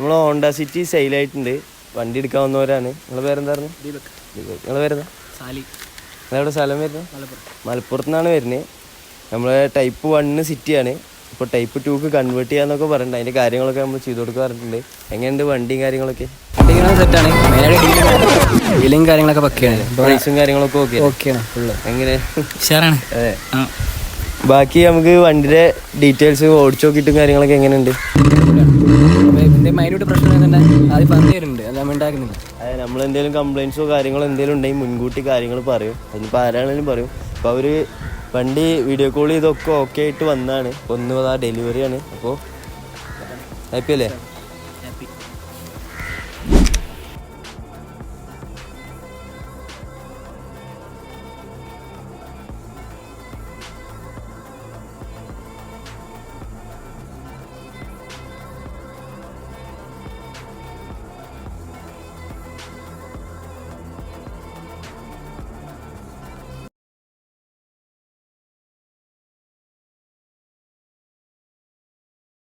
നമ്മൾ Honda city സെയിലായിട്ടുണ്ട് വണ്ടി എടുക്കാൻ വന്നവരാണ്. നിങ്ങളെ പേരെന്തായിരുന്നു? ദീപക്. നിങ്ങളെ പേരെന്താ? സാലി. നിങ്ങളെവിടെ സ്ഥലം വരുന്നത്? മലപ്പുറം. മലപ്പുറത്ത് നിന്നാണ് വരുന്നത് നമ്മളെ ടൈപ്പ് വണ്ണ് സിറ്റിയാണ് ഇപ്പോൾ ടൈപ്പ് ടൂക്ക് കൺവേർട്ട് ചെയ്യാന്നൊക്കെ പറഞ്ഞിട്ടുണ്ട്. അതിന്റെ കാര്യങ്ങളൊക്കെ നമ്മൾ ചെയ്തു കൊടുക്കാൻ പറഞ്ഞിട്ടുണ്ട്. എങ്ങനെയുണ്ട് വണ്ടിയും കാര്യങ്ങളൊക്കെ? സെറ്റാണ് ഡീലിംഗ് കാര്യങ്ങളൊക്കെ പക്കയാണ്. പ്രൈസും കാര്യങ്ങളൊക്കെ ഓക്കെ ഓക്കെയാണ് ഫുള്ള് എങ്ങനെ? ഉഷാറാണ്. അതെ. ബാക്കി നമുക്ക് വണ്ടിയുടെ ഡീറ്റെയിൽസ് ഓടിച്ചു നോക്കിയിട്ടും കാര്യങ്ങളൊക്കെ എങ്ങനെയുണ്ട്? മൈനോട്ട് പ്രശ്നം തന്നെ ആദ്യം പറഞ്ഞു തരുന്നുണ്ട്. അല്ലാതെ ഉണ്ടാക്കുന്നില്ല. അതെ നമ്മൾ എന്തെങ്കിലും കംപ്ലൈൻസോ കാര്യങ്ങളോ എന്തെങ്കിലും ഉണ്ടെങ്കിൽ മുൻകൂട്ടി കാര്യങ്ങൾ പറയും. അതിനിപ്പോൾ ആരാണെങ്കിലും പറയും. അപ്പോൾ അവർ വണ്ടി വീഡിയോ കോൾ ചെയ്തൊക്കെ ഓക്കെ ആയിട്ട് വന്നാണ്. ഒന്ന് ആ ഡെലിവറിയാണ് അപ്പോൾ ഹാപ്പി അല്ലേ?